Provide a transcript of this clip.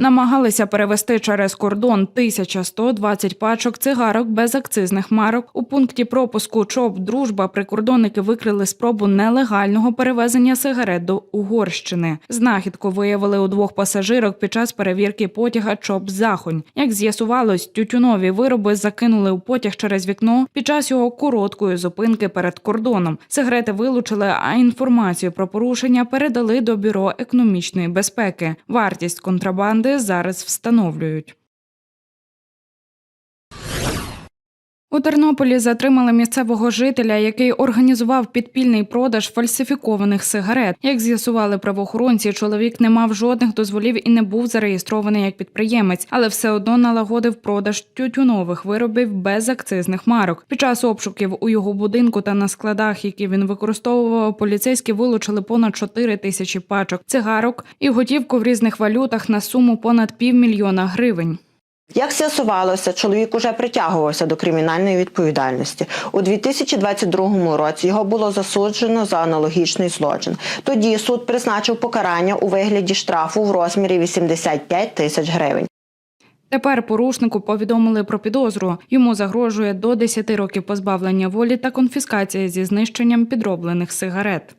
Намагалися перевести через кордон 1120 пачок цигарок без акцизних марок. У пункті пропуску ЧОП Дружба прикордонники викрили спробу нелегального перевезення сигарет до Угорщини. Знахідку виявили у двох пасажирок під час перевірки потяга ЧОП Захонь. Як з'ясувалось, тютюнові вироби закинули у потяг через вікно під час його короткої зупинки перед кордоном. Сигарети вилучили, а інформацію про порушення передали до бюро економічної безпеки. Вартість контрабанди зараз встановлюють. У Тернополі затримали місцевого жителя, який організував підпільний продаж фальсифікованих сигарет. Як з'ясували правоохоронці, чоловік не мав жодних дозволів і не був зареєстрований як підприємець, але все одно налагодив продаж тютюнових виробів без акцизних марок. Під час обшуків у його будинку та на складах, які він використовував, поліцейські вилучили понад 4 тисячі пачок цигарок і готівку в різних валютах на суму понад півмільйона гривень. Як з'ясувалося, чоловік уже притягувався до кримінальної відповідальності. У 2022 році його було засуджено за аналогічний злочин. Тоді суд призначив покарання у вигляді штрафу в розмірі 85 тисяч гривень. Тепер порушнику повідомили про підозру. Йому загрожує до 10 років позбавлення волі та конфіскація зі знищенням підроблених сигарет.